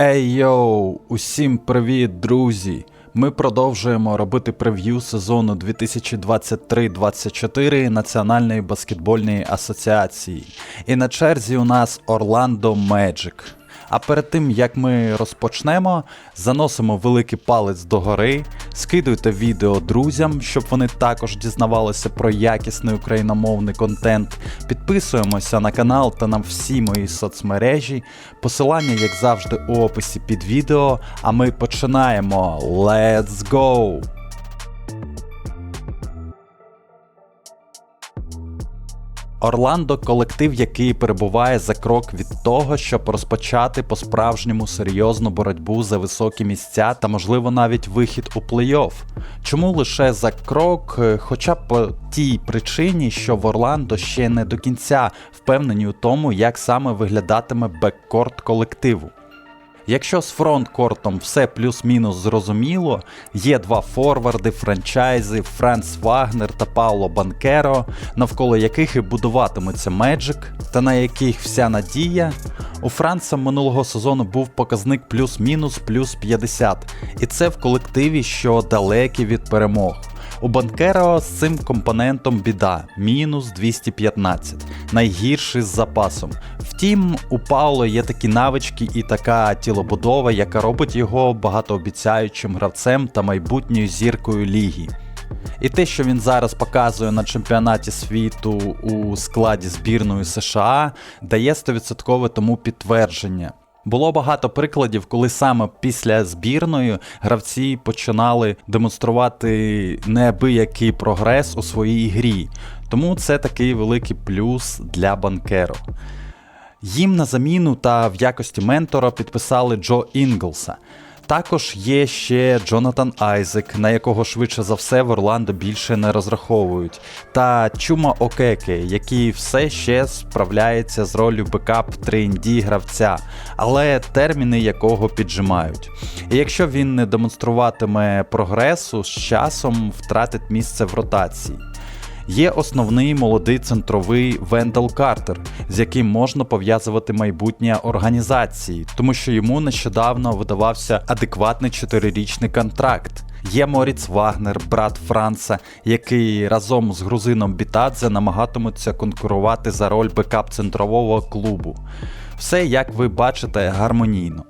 Ей йоу, усім привіт, друзі! Ми продовжуємо робити прев'ю сезону 2023-24 Національної баскетбольної асоціації. І на черзі у нас Орландо Меджик. А перед тим як ми розпочнемо, заносимо великий палець догори, скидуйте відео друзям, щоб вони також дізнавалися про якісний україномовний контент. Підписуємося на канал та на всі мої соцмережі. Посилання, як завжди, у описі під відео. А ми починаємо. Let's go! Орландо колектив, який перебуває за крок від того, щоб розпочати по-справжньому серйозну боротьбу за високі місця та, можливо, навіть вихід у плей-офф. Чому лише за крок? Е, Хоча б по тій причині, що в Орландо ще не до кінця впевнені у тому, як саме виглядатиме беккорт колективу. Якщо з фронткортом все плюс-мінус зрозуміло, є два форварди, франчайзи, Франц Вагнер та Пауло Банкеро, навколо яких і будуватиметься Меджик, та на яких вся надія. У Франца минулого сезону був показник плюс-мінус плюс 50, і це в колективі, що далекі від перемог. У Банкеро з цим компонентом біда мінус 215, найгірший з запасом. Втім, у Пауло є такі навички і така тілобудова, яка робить його багатообіцяючим гравцем та майбутньою зіркою ліги. І те, що він зараз показує на чемпіонаті світу у складі збірної США, дає 100% тому підтвердження. Було багато прикладів, коли саме після збірної гравці починали демонструвати неабиякий прогрес у своїй грі. Тому це такий великий плюс для банкеро. Їм на заміну та в якості ментора підписали Джо Інглса. Також є ще Джонатан Айзек, на якого швидше за все в Орландо більше не розраховують, та Чума Океке, який все ще справляється з ролью бекап 3D гравця, але терміни якого піджимають. І якщо він не демонструватиме прогресу, з часом втратить місце в ротації. Є основний молодий центровий Вендел Картер, з яким можна пов'язувати майбутнє організації, тому що йому нещодавно видавався адекватний чотирирічний контракт. Є Моріц Вагнер, брат Франца, який разом з грузином Бітадзе намагатимуться конкурувати за роль бекап центрового клубу. Все, як ви бачите, гармонійно.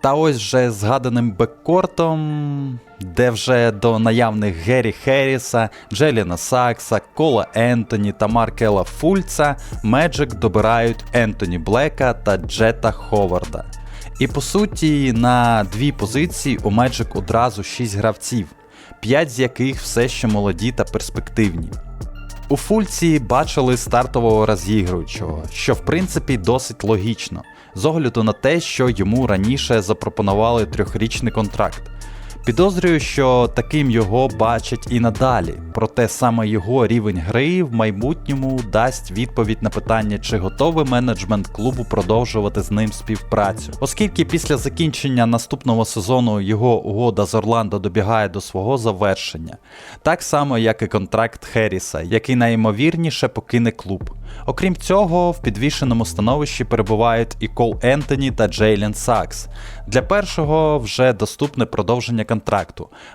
Та ось вже згаданим беккортом, де вже до наявних Геррі Херріса, Джеліна Сакса, Кола Ентоні та Маркела Фульца Меджик добирають Ентоні Блека та Джета Ховарда. І по суті, на дві позиції у Меджик одразу 6 гравців, 5 з яких все ще молоді та перспективні. У Фульці бачили стартового розігруючого, що в принципі досить логічно, з огляду на те, що йому раніше запропонували трьохрічний контракт. Підозрюю, що таким його бачать і надалі, проте саме його рівень гри в майбутньому дасть відповідь на питання, чи готовий менеджмент клубу продовжувати з ним співпрацю. Оскільки після закінчення наступного сезону його угода з Орландо добігає до свого завершення, так само як і контракт Херріса, який найімовірніше покине клуб. Окрім цього, в підвішеному становищі перебувають і Кол Ентоні та Джейлен Сакс. Для першого вже доступне продовження контракту,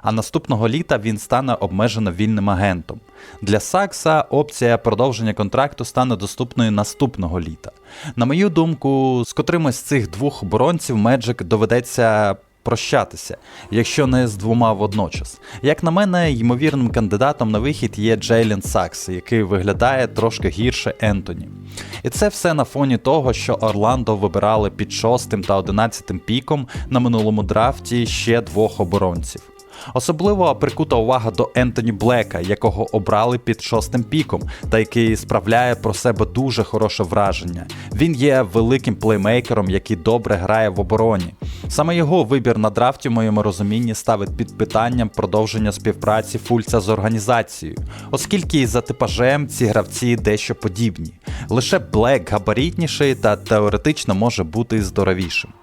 а наступного літа він стане обмежено вільним агентом. Для Сакса опція продовження контракту стане доступною наступного літа. На мою думку, з котримось з цих двох оборонців Меджик доведеться прощатися, якщо не з двома водночас. Як на мене, ймовірним кандидатом на вихід є Джейлен Сакс, який виглядає трошки гірше Ентоні. І це все на фоні того, що Орландо вибирали під шостим та 11 піком на минулому драфті ще двох оборонців. Особливо прикута увага до Ентоні Блека, якого обрали під шостим піком, та який справляє про себе дуже хороше враження. Він є великим плеймейкером, який добре грає в обороні. Саме його вибір на драфті, в моєму розумінні, ставить під питанням продовження співпраці Фульца з організацією, оскільки за типажем ці гравці дещо подібні. Лише Блек габаритніший та теоретично може бути здоровішим.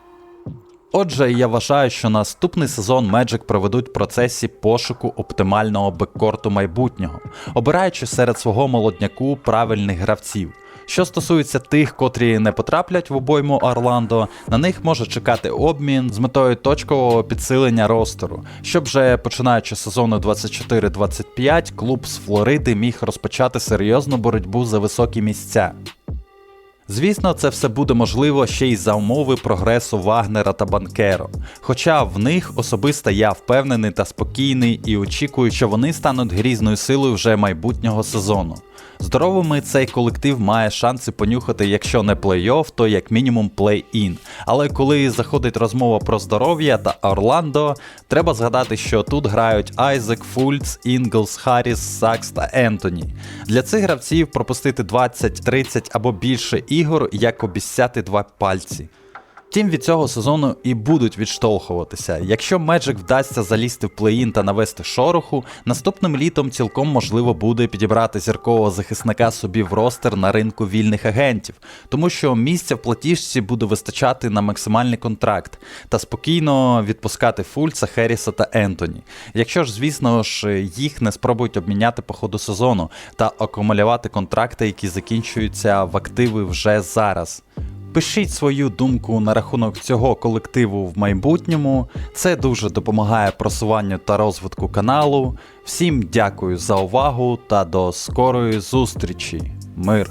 Отже, я вважаю, що наступний сезон Magic проведуть в процесі пошуку оптимального беккорту майбутнього, обираючи серед свого молодняку правильних гравців. Що стосується тих, котрі не потраплять в обойму Орландо, на них може чекати обмін з метою точкового підсилення ростеру, щоб вже починаючи сезону 24-25 клуб з Флориди міг розпочати серйозну боротьбу за високі місця. Звісно, це все буде можливо ще й за умови прогресу Вагнера та Банкеро. Хоча в них особисто я впевнений та спокійний і очікую, що вони стануть грізною силою вже майбутнього сезону. Здоровими цей колектив має шанси понюхати, якщо не плей-офф, то як мінімум плей-ін. Але коли заходить розмова про здоров'я та Орландо, треба згадати, що тут грають Айзек, Фульц, Інглс, Харріс, Сакс та Ентоні. Для цих гравців пропустити 20, 30 або більше ігор, як обіцяти два пальці. Втім, від цього сезону і будуть відштовхуватися. Якщо Magic вдасться залізти в плей-ін та навести шороху, наступним літом цілком можливо буде підібрати зіркового захисника собі в ростер на ринку вільних агентів, тому що місця в платіжці буде вистачати на максимальний контракт та спокійно відпускати Фульца, Херіса та Ентоні. Якщо ж, звісно ж, їх не спробують обміняти по ходу сезону та акумулювати контракти, які закінчуються в активи вже зараз. Пишіть свою думку на рахунок цього колективу в майбутньому. Це дуже допомагає просуванню та розвитку каналу. Всім дякую за увагу та до скорої зустрічі. Мир!